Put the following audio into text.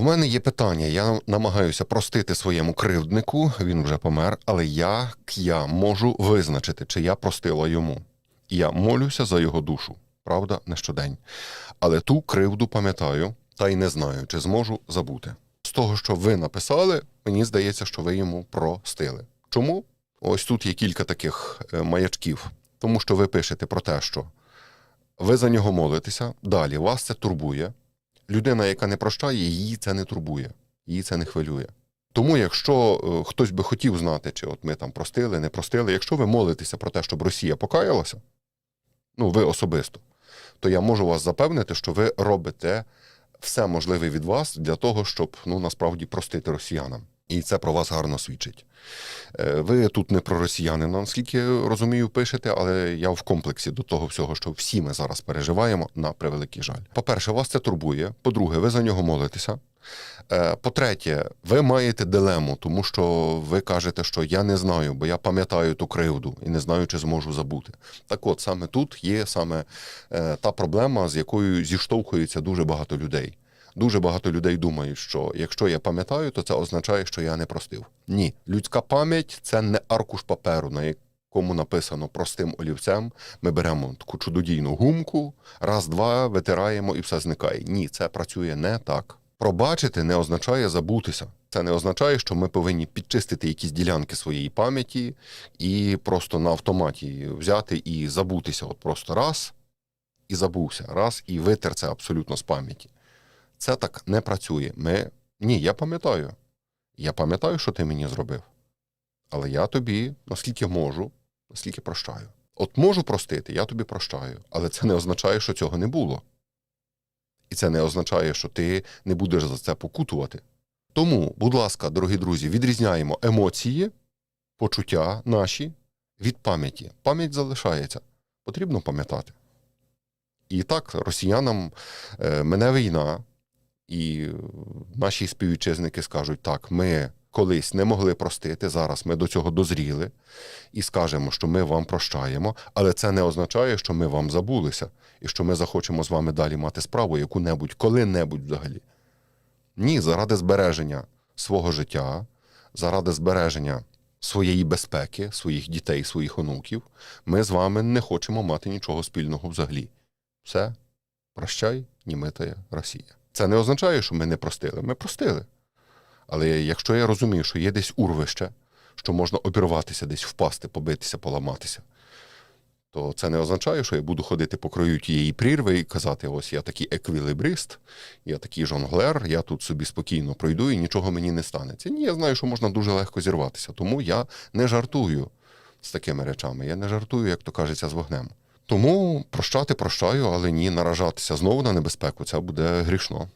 в мене є питання. Я намагаюся простити своєму кривднику, він вже помер, але як я можу визначити, чи я простила йому? Я молюся за його душу, правда, не щодень. Але ту кривду пам'ятаю та й не знаю, чи зможу забути. З того, що ви написали, мені здається, що ви йому простили. Чому? Ось тут є кілька таких е, маячків. Тому що ви пишете про те, що ви за нього молитеся, далі вас це турбує. Людина, яка не прощає, її це не турбує, її це не хвилює. Тому, якщо е, хтось би хотів знати, чи от ми там простили, не простили, якщо ви молитеся про те, щоб Росія покаялася, ну ви особисто, то я можу вас запевнити, що ви робите все можливе від вас для того, щоб ну насправді простити росіянам. І це про вас гарно свідчить. Е, Ви тут не про росіянина, наскільки розумію, пишете, але я в комплексі до того всього, що всі ми зараз переживаємо на превеликий жаль. По-перше, вас це турбує. По-друге, ви за нього молитеся. Е, По-третє, ви маєте дилему, тому що ви кажете, що я не знаю, бо я пам'ятаю ту кривду і не знаю, чи зможу забути. Так от, саме тут є саме е, та проблема, з якою зіштовхується дуже багато людей. Дуже багато людей думають, що якщо я пам'ятаю, то це означає, що я не простив. Ні, людська пам'ять це не аркуш паперу, на якому написано простим олівцем. Ми беремо таку чудодійну гумку, раз-два витираємо і все зникає. Ні, це працює не так. Пробачити не означає забутися. Це не означає, що ми повинні підчистити якісь ділянки своєї пам'яті і просто на автоматі взяти і забутися. От просто раз і забувся, раз і витер це абсолютно з пам'яті. Це так не працює. Ми ні, я пам'ятаю. Я пам'ятаю, що ти мені зробив. Але я тобі, наскільки можу, наскільки прощаю. От можу простити, я тобі прощаю, але це не означає, що цього не було. І це не означає, що ти не будеш за це покутувати. Тому, будь ласка, дорогі друзі, відрізняємо емоції, почуття наші від пам'яті. Пам'ять залишається. Потрібно пам'ятати. І так, росіянам е, мене війна, і наші співвітчизники скажуть, так, ми колись не могли простити, зараз ми до цього дозріли і скажемо, що ми вам прощаємо, але це не означає, що ми вам забулися і що ми захочемо з вами далі мати справу яку-небудь, коли-небудь взагалі. Ні, заради збереження свого життя, заради збереження своєї безпеки, своїх дітей, своїх онуків, ми з вами не хочемо мати нічого спільного взагалі. Все, прощай, німитає Росія. Це не означає, що ми не простили. Ми простили. Але якщо я розумію, що є десь урвище, що можна обірватися, десь впасти, побитися, поламатися, то це не означає, що я буду ходити по краю тієї прірви і казати: ось я такий еквілібрист, я такий жонглер, я тут собі спокійно пройду і нічого мені не станеться. Ні, я знаю, що можна дуже легко зірватися. Тому я не жартую з такими речами. Я не жартую, як то кажеться, з вогнем. Тому прощати прощаю, але ні, наражатися знову на небезпеку це буде грішно.